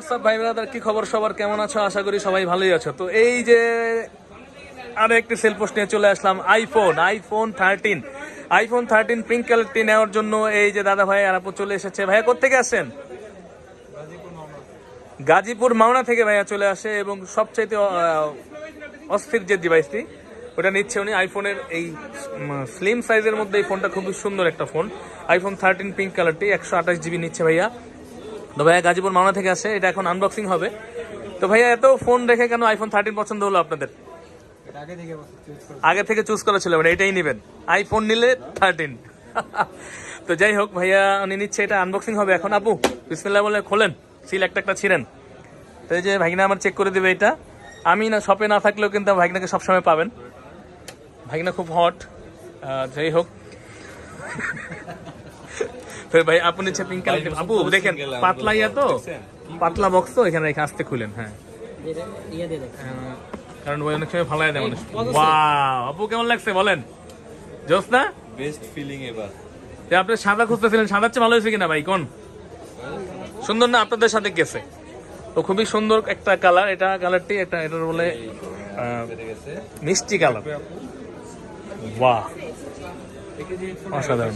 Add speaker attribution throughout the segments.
Speaker 1: WhatsApp ভাই brother, কি খবর সবার? কেমন আছো? আশা করি সবাই ভালোই আছো। তো এই যে আরও একটি সেল পোস্ট নিয়ে চলে আসলাম iPhone iPhone thirteen iPhone thirteen pink কালারটি নেওয়ার জন্য এই যে দাদা ভাই আর চলে এসেছে। ভাইয়া কোথেকে আসছেন গাজীপুর মাওনা থেকে ভাইয়া চলে আসে এবং সবচাইতে অস্থির যে ডিভাইসটি ওটা নিচ্ছে উনি আইফোনের এই স্লিম সাইজের মধ্যে এই ফোনটা খুবই সুন্দর একটা ফোন আইফোন থার্টিন পিঙ্ক কালারটি একশো আঠাশ জিবি নিচ্ছে ভাইয়া। তো ভাইয়া গাজীপুর মাওনা থেকে আসে এটা এখন আনবক্সিং হবে। তো ভাইয়া এত ফোন রেখে কেন আইফোন থার্টিন পছন্দ হলো আপনাদের? আগে থেকে চুজ করা ছিল মানে এটাই নেবেন। আইফোন নিলে থার্টিন তো যাই হোক ভাইয়া উনি নিচ্ছে এটা আনবক্সিং হবে এখন। আপু বিসমিল্লাহ বলে খোলেন সিল একটা একটা ছিলেন তো এই যে ভাগিনা আমার চেক করে দেবে এটা। আমি না শপে না থাকলেও কিন্তু ভাগিনাকে সবসময় পাবেন। ভাগিনা খুব হট যাই হোক। ভাই আপনি নিচ্ছে পিঙ্ক কালার আপু দেখেন পাতলা ইয়া তো পাতলা বক্স তো এখানে রেখে আসতে খুলেন হ্যাঁ। কারণ ওই অনেক সময় ফালাই দেয় মানুষ। ওয়াও আপু কেমন লাগছে বলেন? জোস না?
Speaker 2: বেস্ট ফিলিং এবার।
Speaker 1: যে আপনি সাদা খুঁজতেছিলেন সাদার চেয়ে ভালো হয়েছে কিনা ভাই কোন? সুন্দর না আপনাদের সাথে গেছে। তো খুবই সুন্দর একটা কালার এটা কালারটি এটা এটার বলে মিষ্টি কালার বাহ অসাধারণ।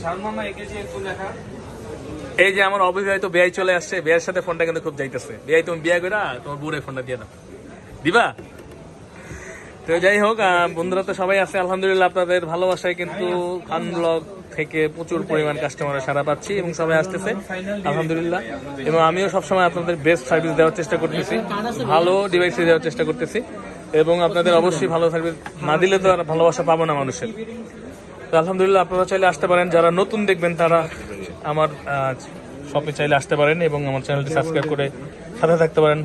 Speaker 1: এই যে আমার অবিবাহিত বিয়াই চলে আসছে বিয়ের সাথে ফোনটা কিন্তু খুব যাইতেছে। বিয়াই তুমি বিয়া করে তোমার বুড়ে ফোনটা দিয়ে দাও। দিবা? তো যাই হোক বন্ধুরা তো সবাই আছে আলহামদুলিল্লাহ আপনাদের ভালোবাসায় কিন্তু খান ব্লগ থেকে প্রচুর পরিমাণ কাস্টমার সারা পাচ্ছি এবং সবাই আসতেছে আলহামদুলিল্লাহ। এবং আমিও সবসময় আপনাদের বেস্ট সার্ভিস দেওয়ার চেষ্টা করতেছি ভালো ডিভাইস দেওয়ার চেষ্টা করতেছি। এবং আপনাদের অবশ্যই ভালো সার্ভিস না দিলে তো আর ভালোবাসা পাবো না মানুষের। আলহামদুলিল্লাহ আপনারা চাইলে আসতে পারেন। যারা নতুন দেখবেন তারা আমার শপে চাইলে আসতে পারেন এবং আমার চ্যানেলটি সাবস্ক্রাইব করে সাথে থাকতে পারেন।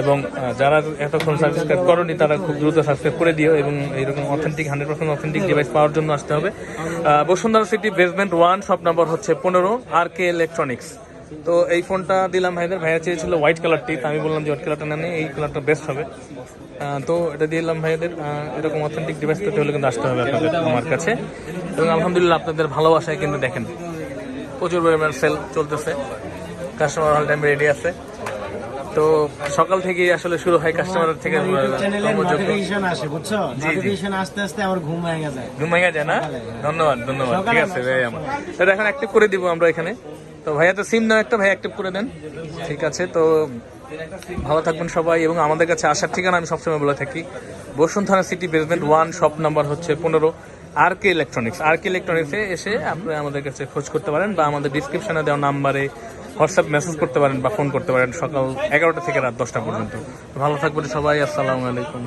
Speaker 1: এবং যারা এতক্ষণ সাবস্ক্রাইব করেনি, তারা খুব দ্রুত সাবস্ক্রাইব করে দিও এবং এইরকম authentic hundred percent authentic device পাওয়ার জন্য আসতে হবে। Bashundhara city basement one shop number হচ্ছে পনেরো আর কে ইলেকট্রনিক্স তো এই ফোনটা দিলাম ভাইদের। ভাইয়া চেয়েছিল হোয়াইট কালারটি তো আমি বললাম যে হোয়াইট কালারটা না নেই এই কালারটা বেস্ট হবে। তো এটা দিলাম ভাইদের। এরকম অথেন্টিক ডিভাইস পেতে হলে কিন্তু আসতে হবে আপনাদের আমার কাছে। এবং আলহামদুলিল্লাহ আপনাদের ভালোবাসায় কিন্তু দেখেন প্রচুর পরিমাণ সেল চলতেছে। কাস্টমার অল টাইম রেডি আছে। তো সকাল থেকেই আসলে শুরু হয় কাস্টমার থেকে
Speaker 3: আসে বুঝছ? আসতে আসতে আমার ঘুম ভেঙে যায়।
Speaker 1: ঘুমাইয়া যায় না? ধন্যবাদ ধন্যবাদ। ঠিক আছে ভাই আমার তো এখন অ্যাক্টিভ করে দিব আমরা এখানে। তো ভাইয়া তো সিম নাও একটা ভাই অ্যাক্টিভ করে দেন। ঠিক আছে, তো ভালো থাকবেন সবাই এবং আমাদের কাছে আসার ঠিকানা আমি সবসময় বলে থাকি। Bashundhara city basement one shop number হচ্ছে পনেরো আর কে ইলেকট্রনিক্স আর কে ইলেকট্রনিক্সে এসে আপনারা আমাদের কাছে খোঁজ করতে পারেন বা আমাদের ডিসক্রিপশনে দেওয়া নাম্বারে হোয়াটসঅ্যাপ মেসেজ করতে পারেন বা ফোন করতে পারেন সকাল এগারোটা থেকে রাত দশটা পর্যন্ত। ভালো থাকবেন সবাই, আসসালামু আলাইকুম।